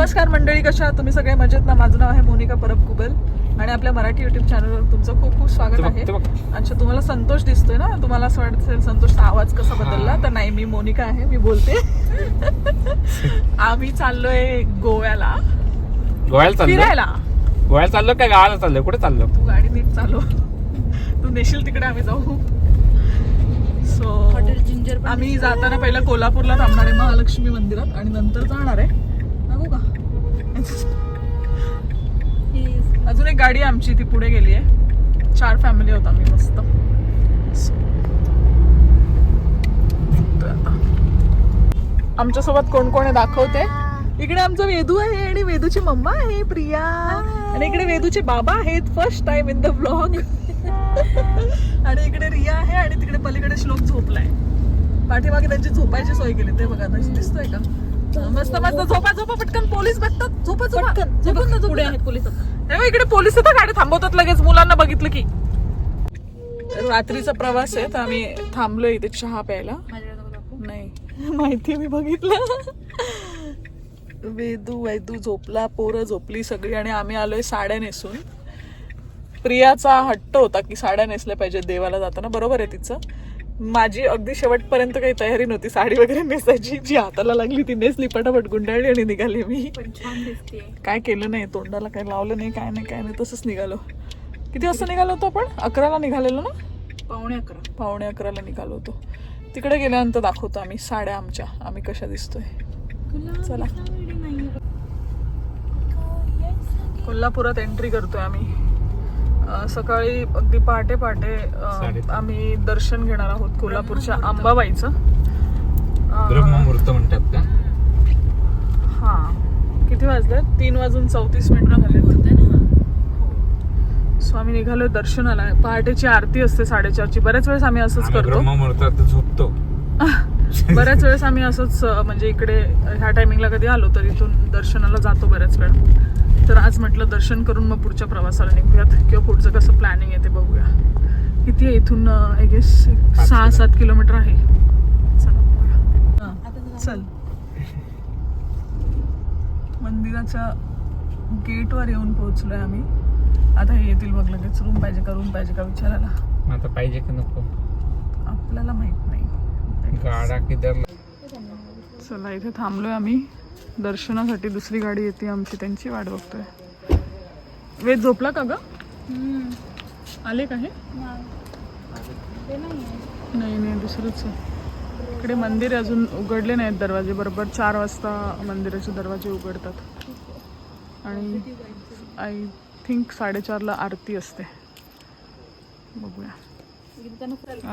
नमस्कार मंडळी कशा तुम्ही सगळे मजेत ना? माझं नाव आहे मोनिका परब कुबल आणि आपल्या मराठी युट्यूब चॅनलवर तुमचं खूप खूप स्वागत आहे. अच्छा तुम्हाला संतोष दिसतोय ना? तुम्हाला असं वाटत असेल संतोषचा आवाज कसा बदलला? तर नाही मी मोनिका आहे मी बोलते. आम्ही चाललोय गोव्याला. गोव्याला चाललो? फिरायला. गोव्याला चाललो काय गावाला चाललो? कुठे चाललो? तू गाडी नीट चालव. तू नेशील तिकडे आम्ही जाऊ. सो हॉटेल जिंजर पण आम्ही जाताना पहिला कोल्हापूरला थांबणार आहे महालक्ष्मी मंदिरात आणि नंतर जाणार आहे. बघू का? अजून एक गाडी आमची ती पुढे गेली आहे चार फॅमिली होता आम्ही मस्त. आमच्यासोबत कोण कोण दाखवते? इकडे आमचा वेदू आहे आणि वेदूची मम्मा आहे प्रिया. आणि इकडे वेदूचे बाबा आहेत first time in the blog आणि इकडे रिया आहे आणि तिकडे पलीकडे श्लोक झोपलाय. पाठीमागे त्यांची झोपायची सोय केली ते बघा दिसतोय का? मस्त मस्त. झोपा झोपा पटकन. पोलीस बघतात. झोपा झोपा. झोपून पुढे. आहेत पोलीस आता. हे बघ, इकडे पोलीस येतात गाडी थांबवतात लगेच. मुलांना बघितलं की. रात्रीचा प्रवास आहे तर आम्ही थांबलोय इथे चहा प्यायला. नाही. माहिती मी बघितलं. वेदू वैदू झोपला पोरं झोपली सगळी आणि आम्ही आलोय साड्या नेसून. प्रियाचा हट्ट होता की साड्या नेसल्या पाहिजे देवाला जाताना. बरोबर आहे तिचं. माझी अगदी शेवटपर्यंत काही तयारी नव्हती. साडी वगैरे नेसायची. जी हाताला लागली ती नेसली पटापट गुंडाळली आणि निघाली मी. काय केलं नाही तोंडाला काही लावलं नाही काय नाही काय नाही तसंच निघालो. किती वाजता निघालो होतो आपण? अकराला निघालेलो ना? पावणे अकरा. पावणे अकराला निघालो होतो. तिकडे गेल्यानंतर दाखवतो आम्ही साड्या आमच्या. आम्ही कशा दिसतोय. चला. कोल्हापुरात एंट्री करतोय आम्ही. सकाळी अगदी पहाटे पहाटे. आम्ही दर्शन घेणार आहोत कोल्हापूरच्या अंबाबाईचं अं, ब्रह्ममुहूर्त म्हणतात का? हा. किती वाजले? तीन वाजून चौतीस मिनिटं झाले. सो आम्ही निघालोय दर्शनाला पहाटेची आरती असते साडेचारची. बऱ्याच वेळेस आम्ही असंच करतो. झोपतो. बऱ्याच वेळेस आम्ही असंच म्हणजे इकडे ह्या टायमिंगला कधी आलो तर इथून दर्शनाला जातो बऱ्याच वेळा. तर आज म्हटलं दर्शन करून मग पुढच्या प्रवासाला निघूयात किंवा पुढचं कसं प्लॅनिंग आहे ते बघूया. किती आहे इथून आय गेस सहा किलोमीटर. सात किलोमीटर आहे. चला बघूया. हां, चल. मंदिराच्या गेटवर येऊन पोहोचलोय आम्ही. आता हे येतील बघ लगेच. रूम पाहिजे का रूम पाहिजे का विचारायला. आता पाहिजे की नको? आपल्याला माहीत नाही. गाडा किधर चला इथे थांबलोय आम्ही. दर्शनासाठी दुसरी गाडी येते आमची त्यांची वाट बघतोय. वेद झोपला का ग? आले का हे? नाही. नाही दुसरंच आहे. इकडे मंदिर अजून उघडले नाहीत दरवाजे बरोबर चार वाजता मंदिराचे दरवाजे उघडतात. आणि आय थिंक साडेचारला आरती असते. बघूया.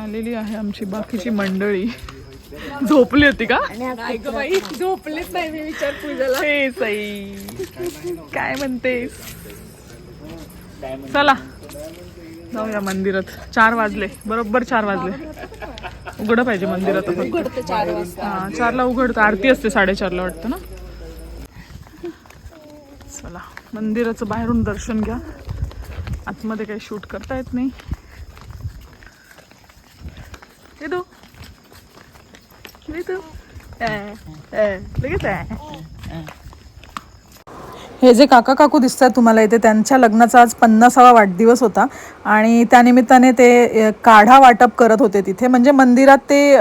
आलेली आहे आमची बाकीची मंडळी. झोपली होती का? झोपलेच नाही मी विचार पूजाला. हे सई. काय म्हणतेस? चला. जाऊया मंदिरात. चार वाजले. बरोबर चार वाजले. उघड पाहिजे मंदिरात हा चारला उघडतं. आरती असते साडेचारला वाटतं ना? चला मंदिराचं बाहेरून दर्शन घ्या. आतमध्ये काही शूट करता येत नाही. येतो हे जे काका काकू दिसतात तुम्हाला इथे त्यांच्या लग्नाचा आज पन्नासावा वाढदिवस होता आणि त्यानिमित्ताने ते काढा वाटप करत होते तिथे. म्हणजे मंदिरात ते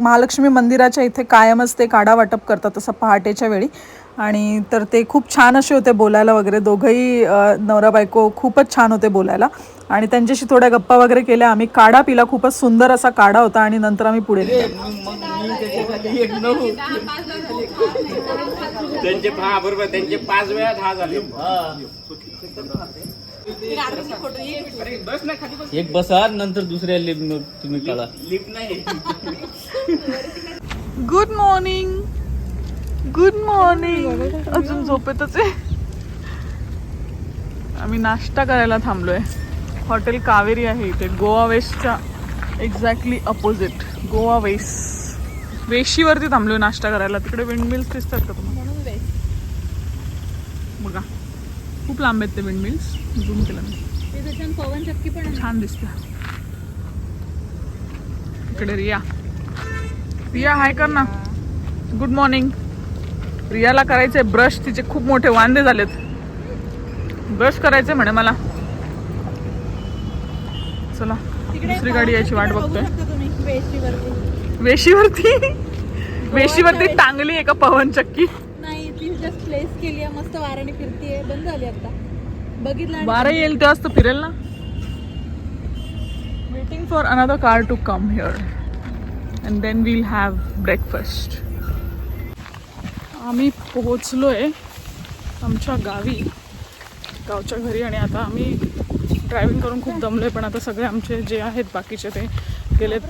महालक्ष्मी मंदिराच्या इथे कायमच ते काढा वाटप करतात तसं पहाटेच्या वेळी. आणि तर ते खूप छान असे होते बोलायला वगैरे. दोघंही नवरा बायको खूपच छान होते बोलायला. आणि त्यांच्याशी थोड्या गप्पा वगैरे केल्या. आम्ही काढा पिला. खूपच सुंदर असा काढा होता आणि नंतर आम्ही पुढे त्यांचे पाच वेळा दहा झाले. एक बसा नंतर दुसऱ्या लिफ्ट तुम्ही काढा. गुड मॉर्निंग गुड मॉर्निंग अजून झोपेतच आहे. आम्ही नाश्ता करायला थांबलोय. हॉटेल कावेरी आहे इथे. गोवा वेस्टच्या एक्झॅक्टली अपोजिट गोवा वेस्ट वेशीवरती थांबलोय नाश्ता करायला. तिकडे विंडमिल्स दिसतात का तुम्हाला? बघा. खूप लांब आहेत ते विंडमिल्स झूम केलं मी पवन चक्की पण छान दिसते इकडे रिया. रिया हाय कर ना गुड मॉर्निंग प्रियाला करायचंय ब्रश. तिचे खूप मोठे वांदे झालेत. ब्रश करायचंय म्हणे मला. चला दुसरी गाडी यायची वाट बघतोय. वेशीवरती. वेशीवरती? टांगली आहे का पवन चक्की? नाही ती जस्ट प्लेस केली आहे. मस्त वाऱ्याने फिरतीये. बंद झाली आता. बघितलं वारं येईल तेव्हाच तर फिरेल ना. Waiting for another car to come here and then will have breakfast आम्ही पोहोचलो आहे आमच्या गावी गावच्या घरी आणि आता आम्ही ड्रायव्हिंग करून खूप दमलोय पण आता सगळे आमचे जे आहेत बाकीचे ते गेलेत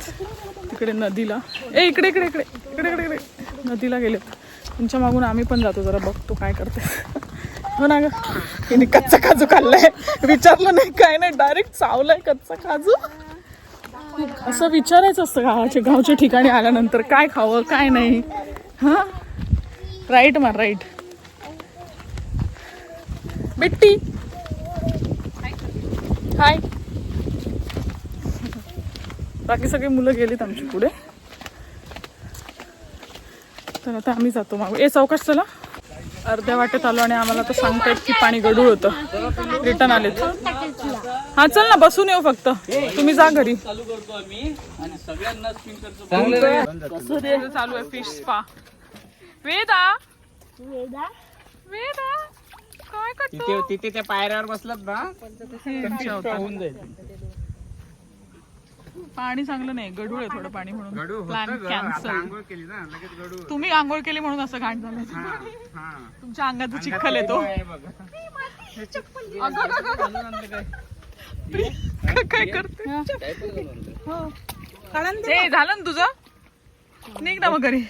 तिकडे नदीला. ए इकडे इकडे इकडे इकडे इकडे इकडे. नदीला गेलेत. तुमच्या मागून आम्ही पण जातो जरा बघतो काय करते हो ना ग? हिने कच्चा काजू खाल्लाय. विचारलं नाही काय नाही डायरेक्ट चावलाय कच्चा काजू. असं विचारायचं असतं गावाच्या गावच्या ठिकाणी आल्यानंतर काय खावं काय नाही. हां? राईट मार राईट बिट्टी हाय बाकी सगळी मुलं गेलीत आमची पुढे. तर आता आम्ही जातो मागं. ए चौकश चला. अर्ध्या वाटेत आलो आणि आम्हाला तर सांगतायत की पाणी गडूळ होतं. रिटर्न आलेत. हा चल ना बसून येऊ फक्त. तुम्ही जा घरी. चालू करतो आम्ही. आणि सगळ्यांना स्पिंकरचं कसं ते चालू आहे फिश स्पा वेदा? वेदा? काय तिथे करतो? तिथे त्या पायऱ्यावर बसलात ना. होऊन जाईल. पाणी चांगलं नाही. गडूळ आहे थोडं पाणी म्हणून. प्लॅन होतं ग, आता कॅन्सल आंघोळ केली ना लगेच गडू तुम्ही आंघोळ केली म्हणून असं घाण झालं हा हा. तुमच्या अंगात चिखल येतो. आहे बघा. काय? करते? ए झालं ना तुझं? निघ ना मग घरी.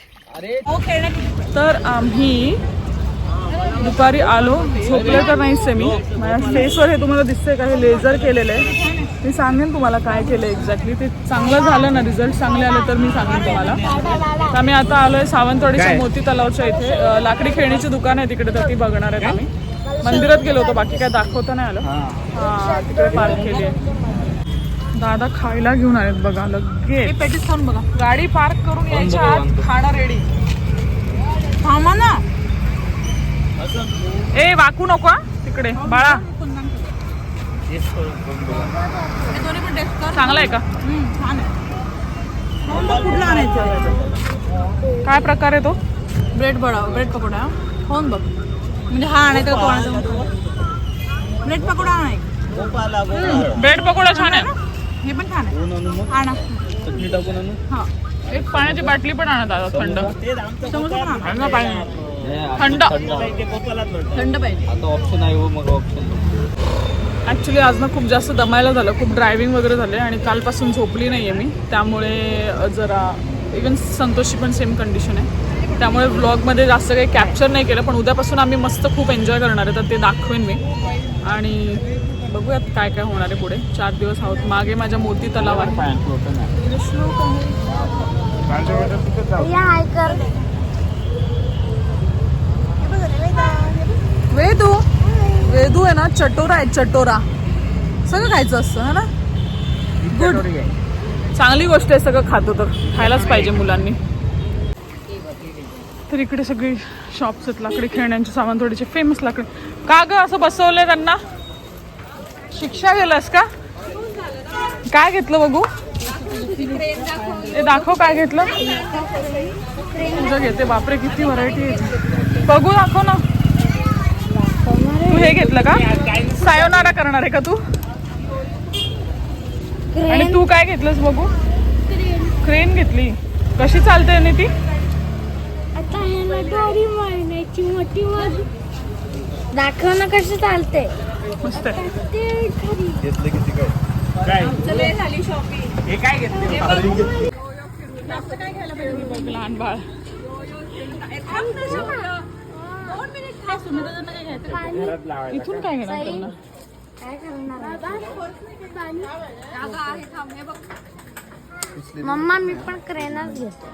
तर आम्ही दुपारी आलो. झोपले तर नाहीच आहे मी. माझ्या फेसवर हे तुम्हाला दिसतंय का? हे लेझर केलेलं आहे. मी सांगेन तुम्हाला काय केलं एक्झॅक्टली ते चांगलं झालं ना रिझल्ट चांगले आले तर मी सांगेन तुम्हाला. तर आम्ही आता आलोय सावंतवाडीच्या काय? मोती तलावच्या इथे. लाकडी खेळणीची दुकान आहे तिकडे तर ती बघणार आहेत आम्ही. मंदिरात गेलो होतो बाकी काय दाखवता नाही आलं. हा. तिकडे पार्क केली आहे. दादा खायला घेऊन आलेत बघा लगेच. पेटीस खाऊन बघा. गाडी पार्क करून यायच्या आत खाणं रेडी थांबा ना. ए वाकू नको हा, तिकडे बाळा. चांगला आहे का? कुठला आणायचं काय प्रकार आहे तो? Bread vada bread pakoda. होऊन बघ. म्हणजे हा आणायचा तो आणायचा ब्रेड पकोडा आणाय. ब्रेड पकोडा छान आहे. ना हे पण छान आहे. आणा चटणी टाकून आणू? हा. एक पाण्याची बाटली पण आणा दादा थंड. समोसा? पण आणा. आण. ना पाणी हे आता थंड. थंड. पाहिजे. आता ऑप्शन आहे हो मग ऑप्शन ॲक्च्युली आज ना खूप जास्त दमायला झालं. खूप ड्रायव्हिंग वगैरे झाले आणि कालपासून झोपली नाही आहे मी. त्यामुळे जरा इवन संतोषची पण सेम कंडिशन आहे. त्यामुळे व्लॉगमध्ये जास्त काही कॅप्चर नाही केलं पण उद्यापासून आम्ही मस्त खूप एन्जॉय करणार आहे तर ते दाखवेन मी. आणि बघूयात काय काय होणार आहे पुढे. चार दिवस आहोत. मागे माझ्या मोती तलाव आहे वेदू. वेदू आहे ना चटोरा आहे चटोरा. सगळं खायचं असतं है ना? गुड चांगली गोष्ट आहे सगळं खातो तर. खायलाच पाहिजे मुलांनी. तर इकडे सगळी शॉप्स आहेत लाकडी खेळण्यांचे सावंतवाडीचे फेमस लाकडी. का ग असं बसवलंय त्यांना? शिक्षा गेलास का? काय घेतलं बघू? ते दाखव काय घेतलं. तुझं घेते बापरे किती व्हरायटी आहे बघू दाखव ना. तू हे घेतलं का? सायोनारा करणार आहे का तू? आणि तू काय घेतलंस बघू? क्रेन घेतली. कशी चालते आणि ती? आता मोठी मग दाखव ना कशी चालते. मस्त आहे. ते खरी झाली शॉपिंग हे काय घेतलं? बघ, लहान बाळ. इथून काय? घेणार त्यांना? काय करणार मम्मा मी पण क्रेनच घेतो.